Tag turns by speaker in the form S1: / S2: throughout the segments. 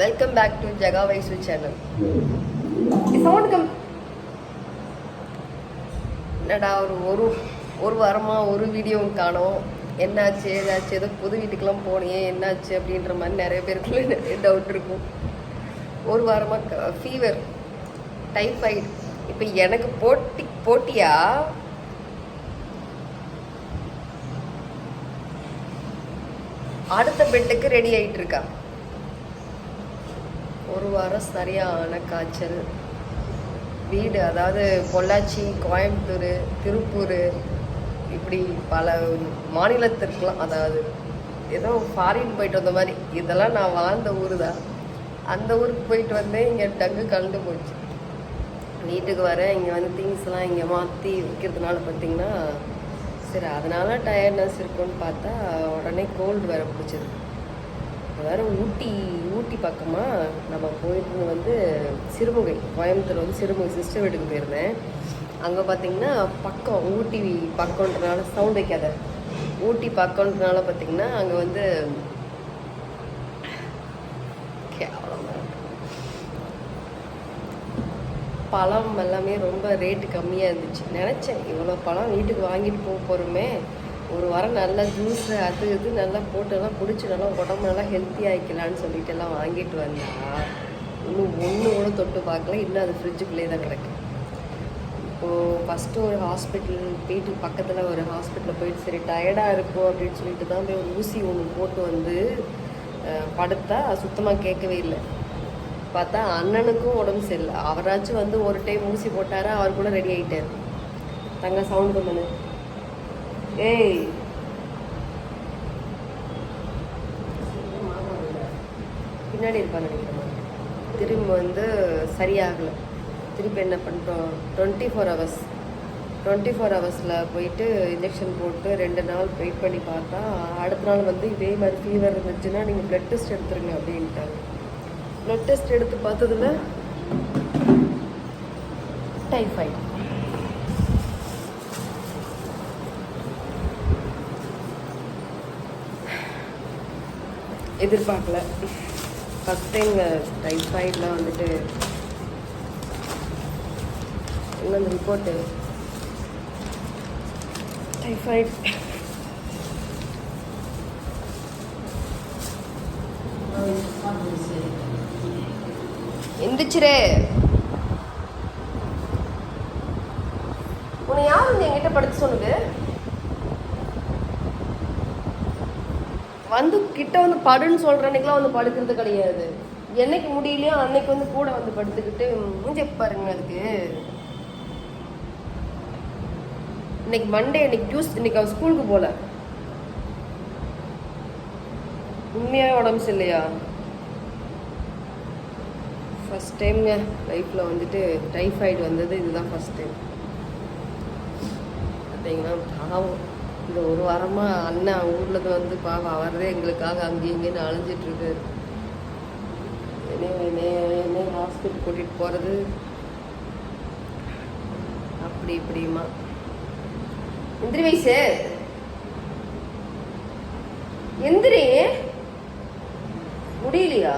S1: Welcome back to Jaga Vaisu channel sound come என்னடா ஒரு ஒரு ஒரு வாரமாக ஒரு வீடியோவும் காணோம். என்னாச்சு ஏதாச்சு ஏதோ புது வீட்டுக்கெல்லாம் போனியே என்னாச்சு அப்படின்ற மாதிரி நிறைய பேருக்குள்ள நிறைய டவுட் இருக்கும். ஒரு வாரமாக ஃபீவர் டைஃபாய்டு இப்போ எனக்கு போட்டி போட்டியா? அடுத்த பெட்டுக்கு ரெடி ஆயிட்டு இருக்கா ஒரு வாரம் சரியான காய்ச்சல். வீடு அதாவது பொள்ளாச்சி கோயம்புத்தூர் திருப்பூர் இப்படி பல மாநிலத்திற்கெலாம் அதாவது ஏதோ ஃபாரின் போயிட்டு வந்த மாதிரி இதெல்லாம் நான் வாழ்ந்த ஊர் தான் அந்த ஊருக்கு போயிட்டு வந்தேன் இங்கே டங்கு கலந்து போச்சு. வீட்டுக்கு வரேன் இங்கே வந்து திங்ஸ்லாம் இங்கே மாற்றி விற்கிறதுனால பார்த்தீங்கன்னா சரி அதனால டயர்ட்னஸ் இருக்குன்னு பார்த்தா உடனே கோல்டு வேற பிடிச்சது வேறு ஊட்டி ஊட்டி பக்கமாக நம்ம போயிட்டு வந்து சிறுமுகை கோயம்புத்தூர் வந்து சிறுமுகை சிஸ்டர் வீட்டுக்கு போயிருந்தேன். அங்கே பார்த்தீங்கன்னா பக்கம் ஊட்டி பக்கம்ன்றனால சவுண்ட் வைக்காத. ஊட்டி பக்கம்ன்றனால பார்த்தீங்கன்னா அங்கே வந்து கேவலமா பழம் எல்லாமே ரொம்ப ரேட்டு கம்மியாக இருந்துச்சு. நினச்சேன் இவ்வளோ பழம் வீட்டுக்கு வாங்கிட்டு போக போகிறோமே ஒரு வாரம் நல்லா ஜூஸ் அது இது நல்லா போட்டெல்லாம் பிடிச்சி நல்லா உடம்பு நல்லா ஹெல்த்தி ஆகிக்கலான்னு சொல்லிட்டு எல்லாம் வாங்கிட்டு வந்தா இன்னும் ஒன்று கூட தொட்டு பார்க்கல. இன்னும் அது ஃப்ரிட்ஜுக்குள்ளே தான் கிடக்கு. இப்போது ஃபஸ்ட்டு ஒரு ஹாஸ்பிட்டல் வீட்டுக்கு பக்கத்தில் ஒரு ஹாஸ்பிட்டலில் போயிட்டு சரி டயர்டாக இருக்கும் அப்படின்னு சொல்லிட்டு தான் போய் ஊசி ஒன்று போட்டு வந்து அஹ், படுத்தா சுத்தமாக கேட்கவே இல்லை. பார்த்தா அண்ணனுக்கும் உடம்பு சரியில்லை. அவராச்சும் வந்து ஒரு டைம் ஊசி போட்டாரா அவர் கூட ரெடி ஆகிட்டார் தங்க சவுண்ட் பண்ணுன்னு ஏய். பின்னாடி இருப்பான்னு நினைக்கிறேன். திரும்ப வந்து சரியாகலை. திருப்பி என்ன பண்ணுறோம் twenty four hours twenty four ஹவர்ஸில் போயிட்டு இன்ஜெக்ஷன் போட்டு ரெண்டு நாள் வெயிட் பண்ணி பார்த்தா அடுத்த நாள் வந்து இதே மாதிரி ஃபீவர் இருந்துச்சுன்னா நீங்கள் ப்ளட் டெஸ்ட் எடுத்துருங்க அப்படின்ட்டாங்க. ப்ளட் டெஸ்ட் எடுத்து பார்த்ததுல டைஃபாய்டு எதிர்பார்க்கல. ஃபஸ்ட் டைம் டைஃபாய்டில் வந்துட்டு என்ன அந்த ரிப்போர்ட்டு டைஃபாய்டு எந்திரிச்சிரே. உன்னை யார் வந்து என்கிட்ட படுத்து சொன்னது? வந்து கிட்ட வந்து படுன்னு சொல்ற அன்னைக்கெல்லாம் வந்து படுக்கிறது கிடையாது. என்னைக்கு முடியலையோ அன்னைக்கு வந்து கூட வந்து படுத்துக்கிட்டு மூஞ்ச பாருங்க அதுக்கு இன்னைக்கு மண்டே இன்னைக்கு டியூஸ் இன்னைக்கு அவன் ஸ்கூலுக்கு போல. உண்மையாக உடம்பு சரியில்லையா? ஃபஸ்ட் டைம்ங்க லைஃப்பில் வந்துட்டு டைஃபாய்டு வந்தது இதுதான் ஃபஸ்ட் டைம் பார்த்தீங்கன்னா பாவம். இந்த ஒரு வாரமாக அண்ணன் ஊரில் வந்து பாவம் அவர்தான் எங்களுக்காக அங்கேயும் இங்கேயும் அலைஞ்சிட்டு இருக்காரு என்ன என்ன ஹாஸ்பிட்டல் கூட்டிகிட்டு போகிறது அப்படி இப்படிமா எந்திரி வயசு எந்திரி. முடியலையா?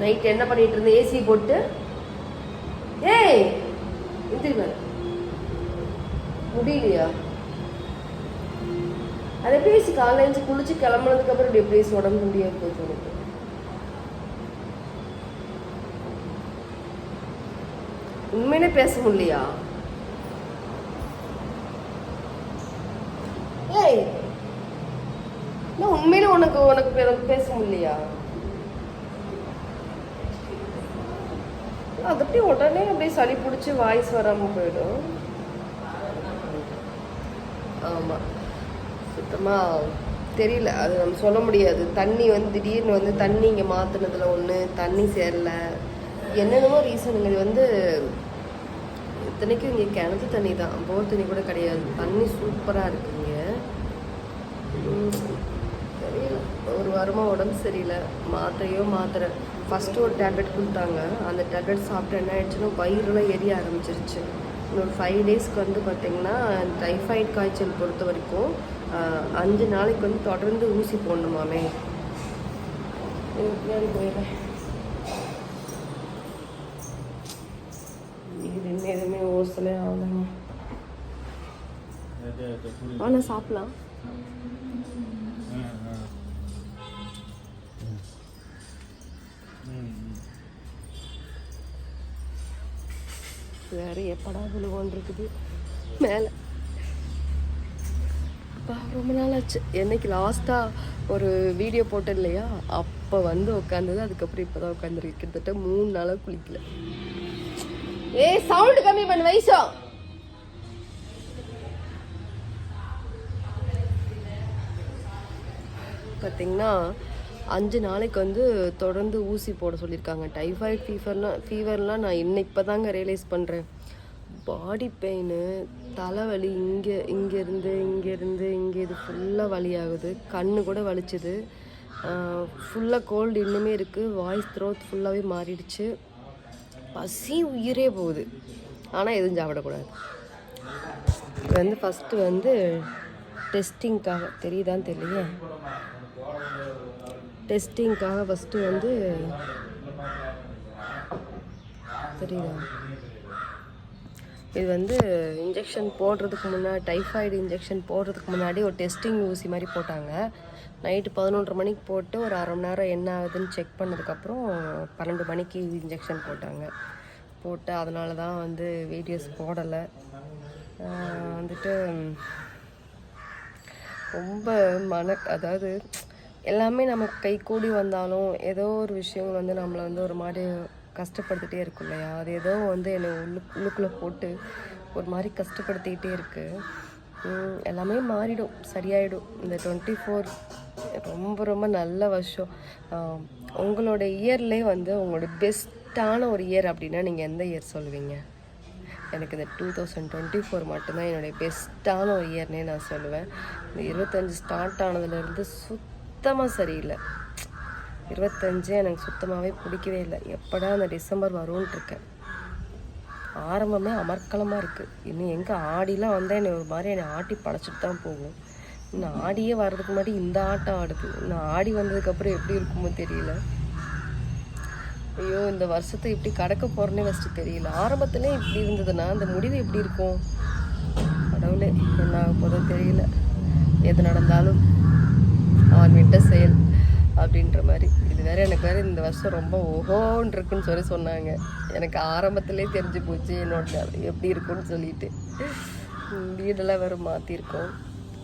S1: நைட் என்ன பண்ணிட்டு இருந்த? ஏசி போட்டு. ஏய் எந்திரி பாரு. முடியலையா? அது எப்படி பேசி காலையில் எழுந்து குளிச்சு கிளம்புனதுக்கு அப்புறம் இப்படி எப்படி உடம்பு முடியாது போச்சு உனக்கு? உண்மையிலே பேச முடியலையா? ஏய் உண்மையில உனக்கு உனக்கு எனக்கு பேச முடியலையா? அது அப்படியே உடனே அப்படியே சளி பிடிச்சி வாய்ஸ் வராமல் போயிடும்? ஆமாம் சுத்தமாக தெரியல. அது நம்ம சொல்ல முடியாது. தண்ணி வந்து திடீர்னு வந்து தண்ணி இங்கே மாற்றினதில் ஒன்று தண்ணி சேரல. என்னென்னமோ ரீசனுங்க இது வந்து இத்தனைக்கும் இங்கே கிணத்து தண்ணி தான். போர் தண்ணி கூட கிடையாது. தண்ணி சூப்பராக இருக்குங்க. தெரியல. ஒரு வாரமாக உடம்பு சரியில்லை. மாத்திரையோ மாத்திரை ஃபஸ்ட்டு ஒரு டேப்லெட் கொடுத்தாங்க. அந்த டேப்லெட் சாப்பிட்டு என்ன ஆயிடுச்சுன்னா வயிறுலாம் எரிய ஆரம்பிச்சிருச்சு. இன்னொரு ஃபைவ் டேஸ்க்கு வந்து பார்த்திங்கன்னா டைஃபாய்டு காய்ச்சல் பொறுத்த வரைக்கும் அஞ்சு நாளைக்கு வந்து தொடர்ந்து ஊசி போடணுமாமே. இது பின்னாடி போயிடுறேன் இது இன்னும் எதுவுமே ஓசலே ஆகலைங்க. ஆனால் சாப்பிடலாம். வேறு எப்படா விழுவோன்னு இருக்குது. மேலே. அப்பா ரொம்ப நாள் ஆச்சு என்னைக்கு லாஸ்ட்டாக ஒரு வீடியோ போட்டேன் இல்லையா? அப்போ வந்து உட்காந்தது அதுக்கப்புறம் இப்போ தான் உட்காந்துருக்கு கிட்டத்தட்ட மூணு நாளாக குளிக்கல. ஏ சவுண்டு கம்மி பண்ணு வயசோ பார்த்தீங்கன்னா அஞ்சு நாளைக்கு வந்து தொடர்ந்து ஊசி போட சொல்லியிருக்காங்க. டைஃபாய்டு ஃபீவர்லாம் ஃபீவர்லாம் நான் இன்னைக்கு இப்போ தாங்க ரியலைஸ் பண்ணுறேன் பாடி பெயின் தலைவலி இங்கே இங்கேருந்து இங்கேருந்து இங்கே இது ஃபுல்லாக வலி ஆகுது கண்ணு கூட வலிச்சுது. ஃபுல்லாக கோல்டு இன்னுமே இருக்குது வாய்ஸ் த்ரோத் ஃபுல்லாகவே மாறிடுச்சு. பசி உயிரே போகுது. ஆனால் எதுவும் சாப்பிடக்கூடாது. இது வந்து ஃபஸ்ட்டு வந்து டெஸ்டிங்க்காக தெரியுதான்னு தெரியலையே? டெஸ்டிங்க்காக ஃபஸ்ட்டு வந்து தெரியுதா? இது வந்து இன்ஜெக்ஷன் போடுறதுக்கு முன்னாடி டைஃபாய்டு இன்ஜெக்ஷன் போடுறதுக்கு முன்னாடி ஒரு டெஸ்டிங் ஊசி மாதிரி போட்டாங்க. நைட்டு பதினொன்றரை மணிக்கு போட்டு ஒரு அரை மணி நேரம் என்ன ஆகுதுன்னு செக் பண்ணதுக்கப்புறம் பன்னெண்டு மணிக்கு இன்ஜெக்ஷன் போட்டாங்க. போட்டு அதனால தான் வந்து வீடியோஸ் போடலை. வந்துட்டு ரொம்ப மன அதாவது எல்லாமே நமக்கு கை கூடி வந்தாலும் ஏதோ ஒரு விஷயங்கள் வந்து நம்மளை வந்து ஒரு மாதிரி கஷ்டப்படுத்திட்டே இருக்கும் இல்லையா? அது ஏதோ வந்து என்னை உள்ளு உள்ளுக்குள்ளே போட்டு ஒரு மாதிரி கஷ்டப்படுத்திக்கிட்டே இருக்குது எல்லாமே மாறிடும். சரியாயிடும். இந்த டுவெண்ட்டி ஃபோர் ரொம்ப ரொம்ப நல்ல வருஷம். உங்களோட இயர்லேயே வந்து உங்களோட பெஸ்ட்டான ஒரு இயர் அப்படின்னா நீங்கள் எந்த இயர் சொல்லுவீங்க? எனக்கு இந்த டூ தௌசண்ட் டுவெண்ட்டி ஃபோர் மட்டும்தான் என்னுடைய பெஸ்ட்டான ஒரு இயர்னே நான் சொல்லுவேன். இந்த இருபத்தஞ்சி ஸ்டார்ட் ஆனதுலேருந்து சுத்தமாக சரியில்லை. இருபத்தஞ்சு எனக்கு சுத்தமாகவே பிடிக்கவே இல்லை. எப்படா அந்த டிசம்பர் வரும்னு இருக்கேன் ஆரம்பமே அமர்க்கலமாக இருக்குது இன்னும் எங்கே ஆடிலாம் வந்தால் என்னை ஒரு மாதிரி என்னை ஆட்டி படைச்சிட்டு தான் போகும். இன்னும் ஆடியே வர்றதுக்கு முன்னாடி இந்த ஆட்டம் ஆடுது. இன்னும் ஆடி வந்ததுக்கப்புறம் எப்படி இருக்குமோ தெரியல. ஐயோ இந்த வருஷத்தை இப்படி கடக்க போகிறேன்னே ஃபஸ்ட்டு தெரியல. ஆரம்பத்திலே இப்படி இருந்ததுன்னா அந்த முடிவு எப்படி இருக்கும்? கடவுளே என்ன ஆக போதோ தெரியல. எது நடந்தாலும் அவன் விட்ட செயல் அப்படின்ற மாதிரி. இது வேறு எனக்கு வேற இந்த வருஷம் ரொம்ப ஓஹோன்னு இருக்குன்னு சொல்லி சொன்னாங்க. எனக்கு ஆரம்பத்துலேயே தெரிஞ்சு போச்சு என்னோட எப்படி இருக்கும்னு சொல்லிட்டு. வீடெல்லாம் வேற மாற்றிருக்கோம்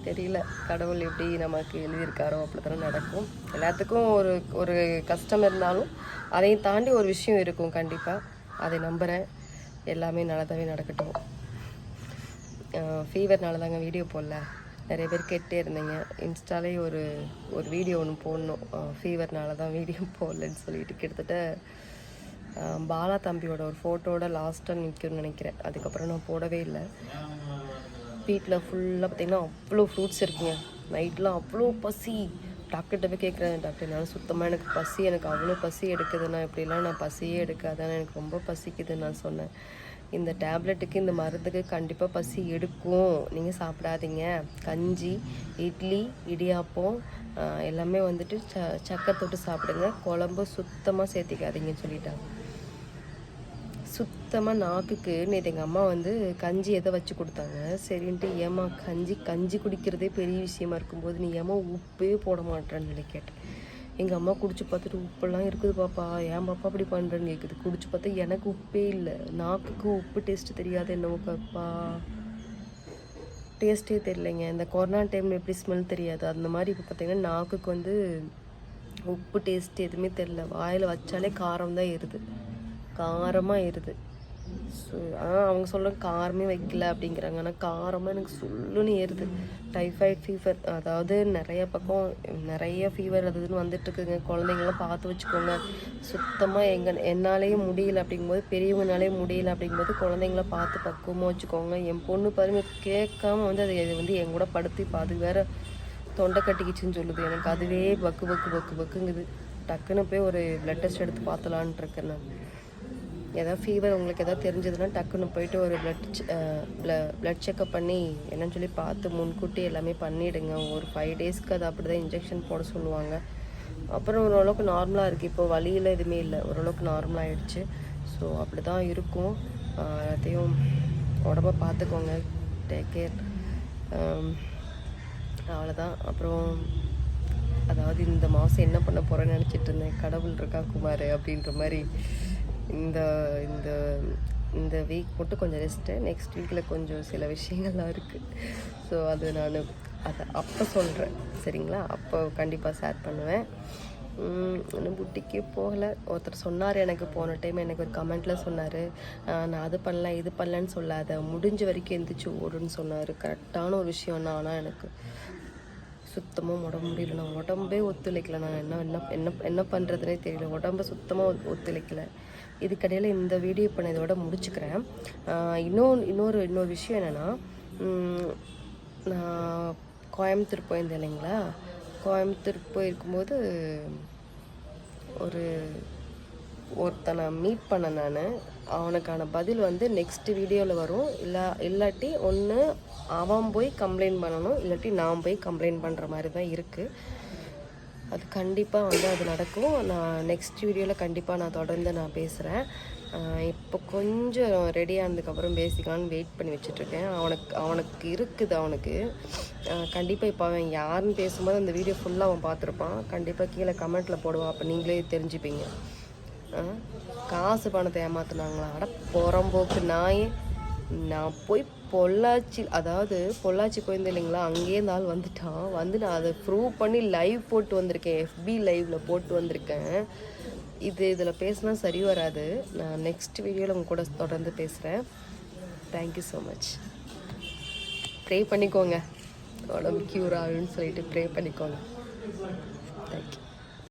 S1: தெரியல கடவுள் எப்படி நமக்கு எழுதியிருக்காரோ அப்படி தானே நடக்கும். எல்லாத்துக்கும் ஒரு ஒரு கஷ்டம் இருந்தாலும் அதையும் தாண்டி ஒரு விஷயம் இருக்கும் கண்டிப்பாக அதை நம்புகிறேன் எல்லாமே நல்லதாகவே நடக்கட்டும். ஃபீவர்னால தாங்க வீடியோ போடல. நிறைய பேர் கேட்டே இருந்தீங்க. இன்ஸ்டாலே ஒரு ஒரு வீடியோ ஒன்று போடணும். ஃபீவர்னால தான் வீடியோ போடலன்னு சொல்லிட்டு கிட்டத்தட்ட பாலா தம்பியோட ஒரு ஃபோட்டோட லாஸ்ட்டாக நிற்கும்னு நினைக்கிறேன். அதுக்கப்புறம் நான் போடவே இல்லை. வீட்டில் ஃபுல்லாக பார்த்தீங்கன்னா அவ்வளோ ஃப்ரூட்ஸ் இருக்குங்க. நைட்லாம் அவ்வளோ பசி. டாக்டர்கிட்ட போய் கேட்குறேன் டாக்டர் என்னால் சுத்தமாக எனக்கு பசி எனக்கு அவ்வளோ பசி எடுக்குதுண்ணா இப்படிலாம் நான் பசியே எடுக்காதான் எனக்கு ரொம்ப பசிக்குதுன்னு நான் சொன்னேன். இந்த டேப்லெட்டுக்கு இந்த மருந்துக்கு கண்டிப்பாக பசி எடுக்கும். நீங்கள் சாப்பிடாதீங்க. கஞ்சி இட்லி இடியாப்பம் எல்லாமே வந்துட்டு ச சக்கத்தொட்டு சாப்பிடுங்க. குழம்பு சுத்தமாக சேர்த்திக்காதீங்கன்னு சொல்லிட்டாங்க. சுத்தமாக நாக்குக்கு நேற்று எங்கள் அம்மா வந்து கஞ்சி எதை வச்சு கொடுத்தாங்க. சரின்ட்டு ஏமா கஞ்சி கஞ்சி குடிக்கிறதே பெரிய விஷயமா இருக்கும்போது நீ ஏமா உப்பே போட மாட்டேன்னு சொல்லி கேட்டேன். எங்கள் அம்மா குடிச்சு பார்த்துட்டு உப்பெல்லாம் இருக்குது பாப்பா. ஏன் பாப்பா அப்படி பண்ணுறேன்னு கேட்குது குடிச்சு பார்த்தா எனக்கு உப்பே இல்லை. நாக்குக்கு உப்பு டேஸ்ட் தெரியாது என்னவோ பாப்பா. டேஸ்ட்டே தெரியலைங்க. இந்த கொரோனா டைமில் எப்படி ஸ்மெல் தெரியாது. அந்த மாதிரி இப்போ பார்த்தீங்கன்னா நாக்குக்கு வந்து உப்பு டேஸ்ட் எதுவுமே தெரில வாயில் வச்சாலே காரம் தான் ஏறுது. காரமாக ஏறுது. ஸோ ஆனால் அவங்க சொல்கிற காரமே வைக்கல அப்படிங்கிறாங்க. ஆனால் காரமாக எனக்கு சொல்லுன்னு ஏறுது. டைஃபாய்ட் ஃபீவர் அதாவது நிறைய பக்கம் நிறைய ஃபீவர் அது இதுன்னு வந்துட்டு இருக்குங்க குழந்தைங்களாம் பார்த்து வச்சுக்கோங்க. சுத்தமாக எங்கள் என்னாலேயே முடியல அப்படிங்கும்போது பெரியவங்கனாலே முடியல அப்படிங்கும்போது குழந்தைங்கள பார்த்து பக்குவமாக வச்சுக்கோங்க. என் பொண்ணு பாருங்க கேட்காம வந்து அதை இது வந்து என் கூட படுத்தி அது வேற தொண்டை கட்டிக்கிச்சுன்னு சொல்லுது. எனக்கு அதுவே பக்கு பக்கு பக்கு பக்குங்குது. டக்குன்னு போய் ஒரு பிளட் டெஸ்ட் எடுத்து பார்த்தலான்ட்டு இருக்கேன் நான். ஏதாவது ஃபீவர் உங்களுக்கு எதாவது தெரிஞ்சதுன்னா டக்குன்னு போயிட்டு ஒரு பிளட் பிளட் செக்கப் பண்ணி என்னன்னு சொல்லி பார்த்து முன்கூட்டி எல்லாமே பண்ணிவிடுங்க ஒரு ஃபைவ் டேஸ்க்கு அது அப்படி தான் இன்ஜெக்ஷன் போட சொல்லுவாங்க. அப்புறம் ஓரளவுக்கு நார்மலாக இருக்குது இப்போ வழியில் எதுவுமே இல்லை. ஓரளவுக்கு நார்மலாகிடுச்சு ஸோ அப்படி தான் இருக்கும். எல்லாத்தையும் உடம்ப பார்த்துக்கோங்க. டேக் கேர் அவ்வளோதான் அப்புறம் அதாவது இந்த மாதம் என்ன பண்ண போகிறேன்னு நினச்சிட்டு இருந்தேன். கடவுள் இருக்கா குமார் அப்படின்ற மாதிரி இந்த இந்த இந்த வீக் மட்டும் கொஞ்சம் ரெஸ்ட்டு நெக்ஸ்ட் வீக்கில் கொஞ்சம் சில விஷயங்கள்லாம் இருக்குது ஸோ அது நான் அதை அப்போ சொல்கிறேன் சரிங்களா? அப்போ கண்டிப்பாக ஷேர் பண்ணுவேன். இன்னும் புட்டிக்கே போகலை. ஒருத்தர் சொன்னார் எனக்கு போன டைம் எனக்கு ஒரு கமெண்ட்டில் சொன்னார். நான் அது பண்ணலாம் இது பண்ணலன்னு சொல்லாத. முடிஞ்ச வரைக்கும் எந்திரிச்சு ஓடுன்னு சொன்னார். கரெக்டான ஒரு விஷயம் தான் ஆனால் எனக்கு. சுத்தமாக உடம்பு முடியல. நான் உடம்பே ஒத்துழைக்கல. நான் என்ன என்ன என்ன என்ன பண்ணுறதுனே தெரியல. உடம்பு சுத்தமாக ஒத்துழைக்கலை. இதுக்கடையில் இந்த வீடியோ இப்போ நான் இதோட முடிச்சுக்கிறேன். இன்னொன்று இன்னொரு இன்னொரு விஷயம் என்னென்னா நான் கோயம்புத்தூர் போயிருந்தேன் இல்லைங்களா? கோயம்புத்தூர் போயிருக்கும்போது ஒரு ஒருத்தனை மீட் பண்ண நான். அவனுக்கான பதில் வந்து நெக்ஸ்ட் வீடியோவில் வரும். இல்லை இல்லாட்டி ஒன்று அவன் போய் கம்ப்ளைண்ட் பண்ணணும். இல்லாட்டி நான் போய் கம்ப்ளைண்ட் பண்ணுற மாதிரி தான் இருக்குது அது கண்டிப்பாக வந்து அது நடக்கும். நான் நெக்ஸ்ட் வீடியோவில் கண்டிப்பாக நான் தொடர்ந்து நான் பேசுகிறேன் இப்போ கொஞ்சம் ரெடி ஆனதுக்கப்புறம் பேசிக்கலான்னு வெயிட் பண்ணி வச்சுட்ருக்கேன் அவனுக்கு அவனுக்கு இருக்குது அவனுக்கு. கண்டிப்பாக இப்போ அவன் யாருன்னு பேசும்போது அந்த வீடியோ ஃபுல்லாக அவன் பார்த்துருப்பான். கண்டிப்பாக கீழே கமெண்ட்டில் போடுவான். அப்போ நீங்களே தெரிஞ்சுப்பீங்க. காசு பணத்தை ஏமாத்துனாங்களா? அட புறம்போக்கு நாயே. நான் போய் பொள்ளாச்சி அதாவது பொள்ளாச்சி போயிருந்தேன் இல்லைங்களா அங்கேயே நாள் வந்துட்டான். வந்து நான் அதை ப்ரூவ் பண்ணி லைவ் போட்டு வந்திருக்கேன். எஃபி லைவில் போட்டு வந்திருக்கேன். இது இதில் பேசினா சரி வராது. நான் நெக்ஸ்ட் வீடியோவில் உங்க கூட தொடர்ந்து பேசுகிறேன் தேங்க்யூ ஸோ மச் ப்ரே பண்ணிக்கோங்க. உடம்பு க்யூர் ஆகுன்னு சொல்லிட்டு ப்ரே பண்ணிக்கோங்க. தேங்க்யூ